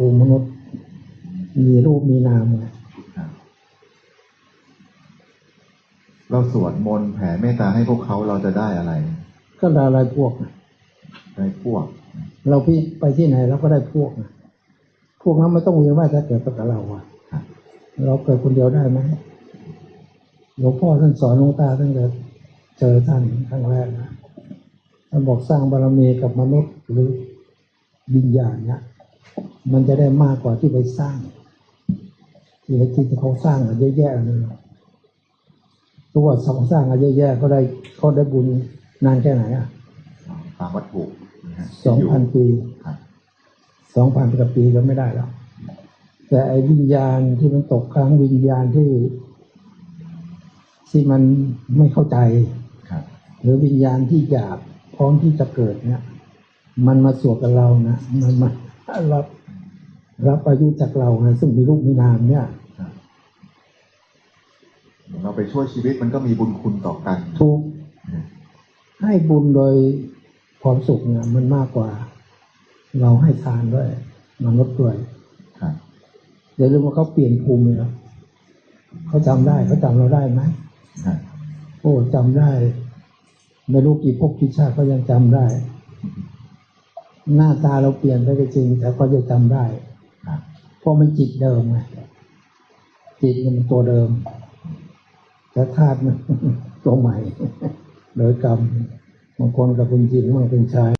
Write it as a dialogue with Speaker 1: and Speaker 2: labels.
Speaker 1: ภูมิมนุษย์ มีรูปมีนามไง
Speaker 2: ครับเราสวดมนต์แผ่เมตตาให้พวกเขาเราจะได้อะไร
Speaker 1: ก็ได้อะไรพวกนะ
Speaker 2: ได้พวก
Speaker 1: เราพี่ไปที่ไหนเราก็ได้พวกนะพวกนั้นไม่ต้องเวียนว่ายจะเกิดกับเราอะ
Speaker 2: ครับ
Speaker 1: เราเกิดคนเดียวได้ไหมหลวงพ่อท่านสอนหลวงตาตั้งแต่เจอท่านครั้งแรกนะท่านบอกสร้างบารมีกับมนุษย์หรือวิญญาณเนี่ย มันจะได้มากกว่าที่ไปสร้างที่ไปที่เขาสร้างอะเยอะแยะเลยตัวสองสร้างอะเยอะแยะเขาได้เขาได้บุญนานแค่ไหนอะ
Speaker 2: ตามวัตถุนะฮะ
Speaker 1: สองพันปี
Speaker 2: ครับ
Speaker 1: สองพันกว่าปีก็ไม่ได้แล้วแต่ไอ้วิญญาณที่มันตกค้างวิญญาณที่ ที่มันไม่เข้าใจ
Speaker 2: ครับ
Speaker 1: หรือวิญญาณที่อยากพร้อมที่จะเกิดเนี่ย มันมาสวดกับเรานะมันมารับ รับอายุจากเรานะซึ่งมีรูปมีนามเนี่ย
Speaker 2: ครับเราไปช่วยชีวิตมันก็มีบุญคุณต่อกัน
Speaker 1: ทุก
Speaker 2: นะฮะ
Speaker 1: ให้บุญโดยความสุขเนี่ยมันมากกว่า เราให้ทานด้วยมนุษย์ด้วย
Speaker 2: ครับ
Speaker 1: อย่าลืมว่าเขาเปลี่ยนภูมิเลยนะเขาจำได้เขาจำเราได้ไหม
Speaker 2: ครับ
Speaker 1: โอ้จำได้ไม่รู้กี่ภพกี่ชาติก็ยังจำได้ หน้าตาเราเปลี่ยนไปก็จริง แต่ก็จะจำได้
Speaker 2: ครับ
Speaker 1: เพราะมันจิตเดิมไงจิตมันตัวเดิมแต่ธาตุมันตัวใหม่ โดยกรรมบางคนก็เป็นหญิงบางเป็นชาย